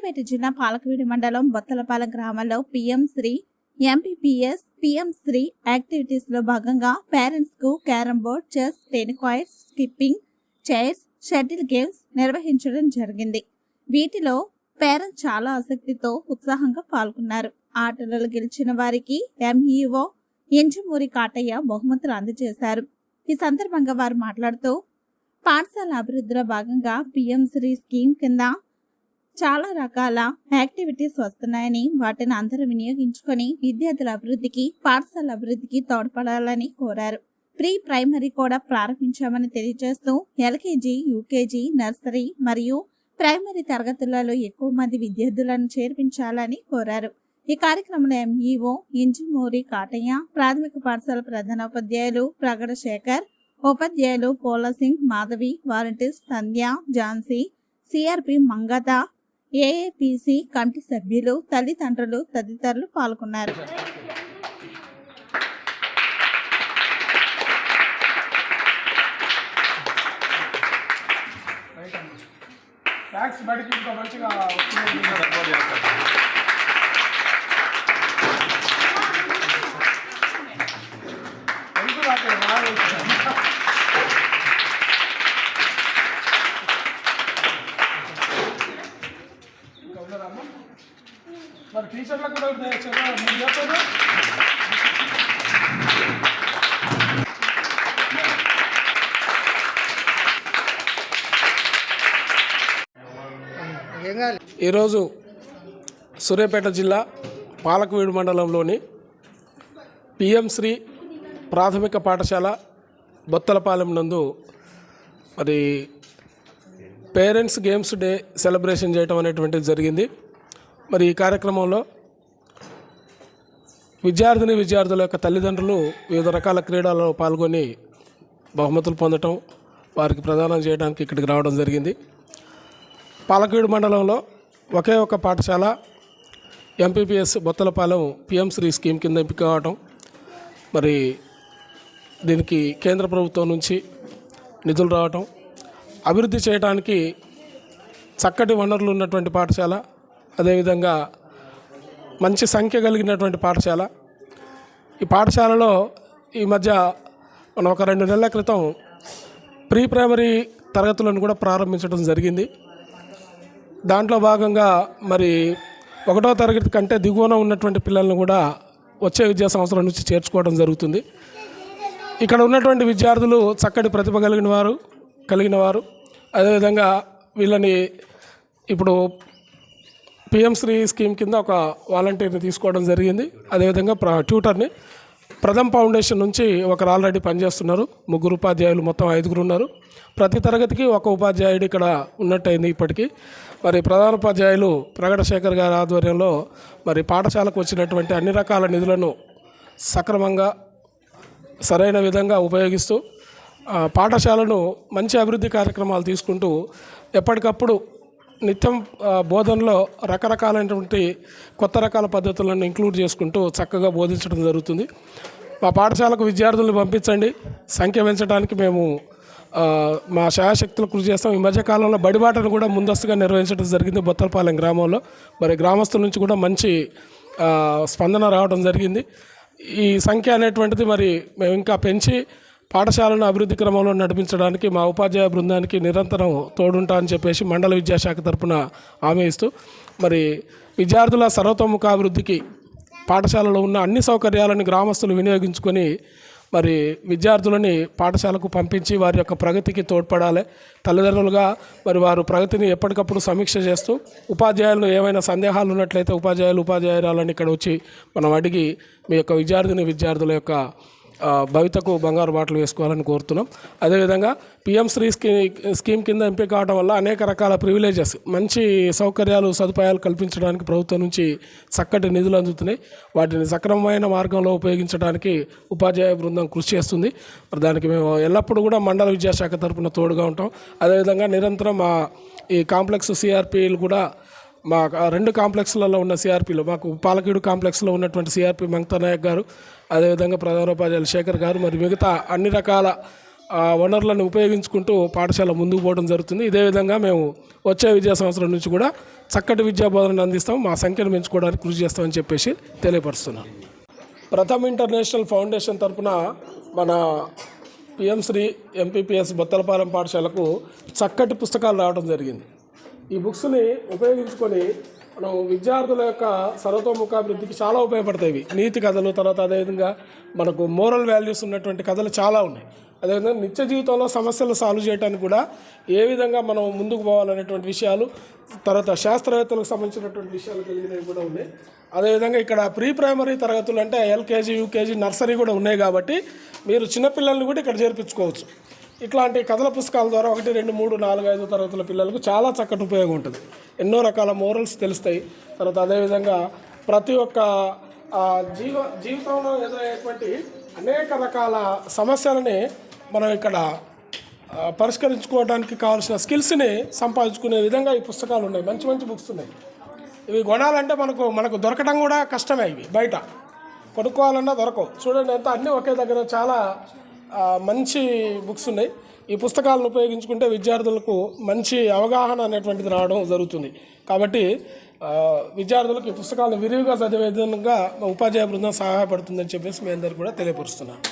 జిల్లా పాలకవీడి మండలం బొత్తలపాలెం గ్రామంలో PM Shri MPPS PM Shri యాక్టివిటీస్లో భాగంగా పేరెంట్స్కు carrom board chess tennikoits skipping chairs shuttle games నిర్వహించడం జరిగింది. వీటిలో పేరెంట్స్ చాలా ఆసక్తితో ఉత్సాహంగా పాల్గొన్నారు. ఆటలలో గెలిచిన వారికి ఎంఈఓ ఎంజమూరి కాటయ్య బహుమతులు అందజేశారు. ఈ సందర్భంగా వారు మాట్లాడుతూ పాఠశాల అభివృద్ధిలో భాగంగా పిఎం శ్రీ స్కీమ్ కింద చాలా రకాల యాక్టివిటీస్ వస్తున్నాయని వాటిని అందరూ వినియోగించుకొని విద్యార్థుల అభివృద్ధికి పాఠశాల అభివృద్ధికి తోడ్పడాలని కోరారు. ప్రీ ప్రైమరీ కూడా ప్రారంభించామని తెలియజేస్తూ ఎల్కేజీ యూకేజీ నర్సరీ మరియు ప్రైమరీ తరగతులలో ఎక్కువ మంది విద్యార్థులను చేర్పించాలని కోరారు. ఈ కార్యక్రమంలో ఎంఈఓ ఇంజిమూరి కాటయ్య ప్రాథమిక పాఠశాల ప్రధానోపాధ్యాయులు ప్రగడ శేఖర్ ఉపాధ్యాయులు Polasingh Madhavi volunteers Sandhya Jhansi CRP Mangatha AAPC committee సభ్యులు తల్లిదండ్రులు తదితరులు పాల్గొన్నారు. ట్యాక్స్ బయటకి ఇంకా మంచిగా మరి టీచర్లకు కూడా మీరు చెప్పారు ఈరోజు సూర్యాపేట జిల్లా పాలకవీడు మండలంలోని పిఎం శ్రీ ప్రాథమిక పాఠశాల బొత్తలపాలెం నందు మరి పేరెంట్స్ గేమ్స్ డే సెలబ్రేషన్ చేయటం అనేటువంటిది జరిగింది. మరి ఈ కార్యక్రమంలో విద్యార్థిని విద్యార్థుల యొక్క తల్లిదండ్రులు వివిధ రకాల క్రీడలలో పాల్గొని బహుమతులు పొందటం వారికి ప్రదానం చేయడానికి ఇక్కడికి రావడం జరిగింది. పాలకీడు మండలంలో ఒకే ఒక పాఠశాల MPPS Bothalapalem PM Shri scheme కింద ఎంపిక కావటం. మరి దీనికి కేంద్ర ప్రభుత్వం నుంచి నిధులు రావటం. అభివృద్ధి చేయడానికి చక్కటి వనరులు ఉన్నటువంటి పాఠశాల అదేవిధంగా మంచి సంఖ్య కలిగినటువంటి పాఠశాల. ఈ పాఠశాలలో ఈ మధ్య మనం ఒక రెండు నెలల క్రితం ప్రీ ప్రైమరీ తరగతులను కూడా ప్రారంభించడం జరిగింది. దాంట్లో భాగంగా మరి ఒకటో తరగతి కంటే దిగువన ఉన్నటువంటి పిల్లలను కూడా వచ్చే విద్యా సంవత్సరం నుంచి చేర్చుకోవడం జరుగుతుంది. ఇక్కడ ఉన్నటువంటి విద్యార్థులు చక్కటి ప్రతిభ కలిగిన వారు కలిగిన వారు. అదేవిధంగా వీళ్ళని ఇప్పుడు పిఎం శ్రీ స్కీమ్ కింద ఒక వాలంటీర్ని తీసుకోవడం జరిగింది. అదేవిధంగా ప్ర ట్యూటర్ని ప్రథమ్ ఫౌండేషన్ నుంచి ఒకరు ఆల్రెడీ పనిచేస్తున్నారు. ముగ్గురు ఉపాధ్యాయులు మొత్తం ఐదుగురు ఉన్నారు. ప్రతి తరగతికి ఒక ఉపాధ్యాయుడు ఇక్కడ ఉన్నట్టయింది ఇప్పటికీ. మరి ప్రధాన ఉపాధ్యాయులు ప్రగటశేఖర్ గారి ఆధ్వర్యంలో మరి పాఠశాలకు వచ్చినటువంటి అన్ని రకాల నిధులను సక్రమంగా సరైన విధంగా ఉపయోగిస్తూ పాఠశాలను మంచి అభివృద్ధి కార్యక్రమాలు తీసుకుంటూ ఎప్పటికప్పుడు నిత్యం బోధనలో రకరకాలైనటువంటి కొత్త రకాల పద్ధతులను ఇంక్లూడ్ చేసుకుంటూ చక్కగా బోధించడం జరుగుతుంది. మా పాఠశాలకు విద్యార్థులను పంపించండి. సంఖ్య పెంచడానికి మేము మా శాయశక్తులు కృషి చేస్తాం. ఈ మధ్యకాలంలో బడిబాటను కూడా ముందస్తుగా నిర్వహించడం జరిగింది బొత్తలపాలెం గ్రామంలో. మరి గ్రామస్తుల నుంచి కూడా మంచి స్పందన రావడం జరిగింది. ఈ సంఖ్య అనేటువంటిది మరి మేము ఇంకా పెంచి పాఠశాలను అభివృద్ధి క్రమంలో నడిపించడానికి మా ఉపాధ్యాయ బృందానికి నిరంతరం తోడుంటా అని చెప్పేసి మండల విద్యాశాఖ తరపున హామీ ఇస్తూ మరి విద్యార్థుల సర్వతోముఖాభివృద్ధికి పాఠశాలలో ఉన్న అన్ని సౌకర్యాలను గ్రామస్తులు వినియోగించుకొని మరి విద్యార్థులని పాఠశాలకు పంపించి వారి యొక్క ప్రగతికి తోడ్పడాలి. తల్లిదండ్రులుగా మరి వారు ప్రగతిని ఎప్పటికప్పుడు సమీక్ష చేస్తూ ఉపాధ్యాయులు ఏమైనా సందేహాలు ఉన్నట్లయితే ఉపాధ్యాయులు ఉపాధ్యాయురాలను ఇక్కడ వచ్చి మనం అడిగి మీ యొక్క విద్యార్థిని విద్యార్థుల యొక్క భవితకు బంగారు బాటలు వేసుకోవాలని కోరుతున్నాం. అదేవిధంగా పిఎం శ్రీ స్కీ స్కీమ్ కింద ఎంపిక కావడం వల్ల అనేక రకాల ప్రివిలేజెస్ మంచి సౌకర్యాలు సదుపాయాలు కల్పించడానికి ప్రభుత్వం నుంచి చక్కటి నిధులు అందుతున్నాయి. వాటిని సక్రమమైన మార్గంలో ఉపయోగించడానికి ఉపాధ్యాయ బృందం కృషి చేస్తుంది. మరి దానికి మేము ఎల్లప్పుడూ కూడా మండల విద్యాశాఖ తరఫున తోడుగా ఉంటాం. అదేవిధంగా నిరంతరం ఈ కాంప్లెక్స్ సిఆర్పిలు కూడా మా ఆ రెండు కాంప్లెక్స్లలో ఉన్న సిఆర్పీలు మాకు పాలకీడు కాంప్లెక్స్లో ఉన్నటువంటి సిఆర్పి మంగతా నాయక్ గారు అదేవిధంగా ప్రధానోపాధ్యాయులు శేఖర్ గారు మరి మిగతా అన్ని రకాల వనరులను ఉపయోగించుకుంటూ పాఠశాల ముందుకు పోవడం జరుగుతుంది. ఇదే విధంగా మేము వచ్చే విద్యా సంవత్సరం నుంచి కూడా చక్కటి విద్యా బోధనను అందిస్తాం. మా సంఖ్యను పెంచుకోవడానికి కృషి చేస్తామని చెప్పేసి తెలియపరుస్తున్నాను ప్రథమ్ ఇంటర్నేషనల్ ఫౌండేషన్ తరఫున మన పిఎం శ్రీ ఎంపీపీఎస్ బొత్తలపాలెం పాఠశాలకు చక్కటి పుస్తకాలు రావడం జరిగింది. ఈ బుక్స్ని ఉపయోగించుకొని మనం విద్యార్థుల యొక్క సర్వతోముఖాభివృద్ధికి చాలా ఉపయోగపడతాయి ఇవి. నీతి కథలు తర్వాత అదేవిధంగా మనకు మోరల్ వాల్యూస్ ఉన్నటువంటి కథలు చాలా ఉన్నాయి. అదేవిధంగా నిత్య జీవితంలో సమస్యలు సాల్వ్ చేయడానికి కూడా ఏ విధంగా మనం ముందుకు పోవాలనేటువంటి విషయాలు తర్వాత శాస్త్రవేత్తలకు సంబంధించినటువంటి విషయాలు కలిగినవి కూడా ఉన్నాయి. అదేవిధంగా ఇక్కడ ప్రీ ప్రైమరీ తరగతులు అంటే ఎల్కేజీ యూకేజీ నర్సరీ కూడా ఉన్నాయి కాబట్టి మీరు చిన్నపిల్లల్ని కూడా ఇక్కడ చేర్పించుకోవచ్చు. ఇట్లాంటి కథల పుస్తకాల ద్వారా ఒకటి రెండు మూడు నాలుగు ఐదు తరగతుల పిల్లలకు చాలా చక్కటి ఉపయోగం ఉంటుంది. ఎన్నో రకాల మోరల్స్ తెలుస్తాయి. తర్వాత అదేవిధంగా ప్రతి ఒక్క జీవ జీవితంలో ఎదురయ్యేటువంటి అనేక రకాల సమస్యలని మనం ఇక్కడ పరిష్కరించుకోవడానికి కావాల్సిన స్కిల్స్ని సంపాదించుకునే విధంగా ఈ పుస్తకాలు ఉన్నాయి. మంచి మంచి బుక్స్ ఉన్నాయి. ఇవి కొనాలంటే మనకు మనకు దొరకడం కూడా కష్టమే ఇవి బయట. కొనుక్కోవాలన్నా దొరకవు. చూడండి ఎంత అన్నీ ఒకే దగ్గర చాలా మంచి బుక్స్ ఉన్నాయి. ఈ పుస్తకాలను ఉపయోగించుకుంటే విద్యార్థులకు మంచి అవగాహన అనేటువంటిది రావడం జరుగుతుంది. కాబట్టి విద్యార్థులకు ఈ పుస్తకాలను విరివిగా చదివే విధంగా ఉపాధ్యాయ బృందం సహాయపడుతుందని చెప్పేసి మీ అందరికీ కూడా తెలియపరుస్తున్నాను.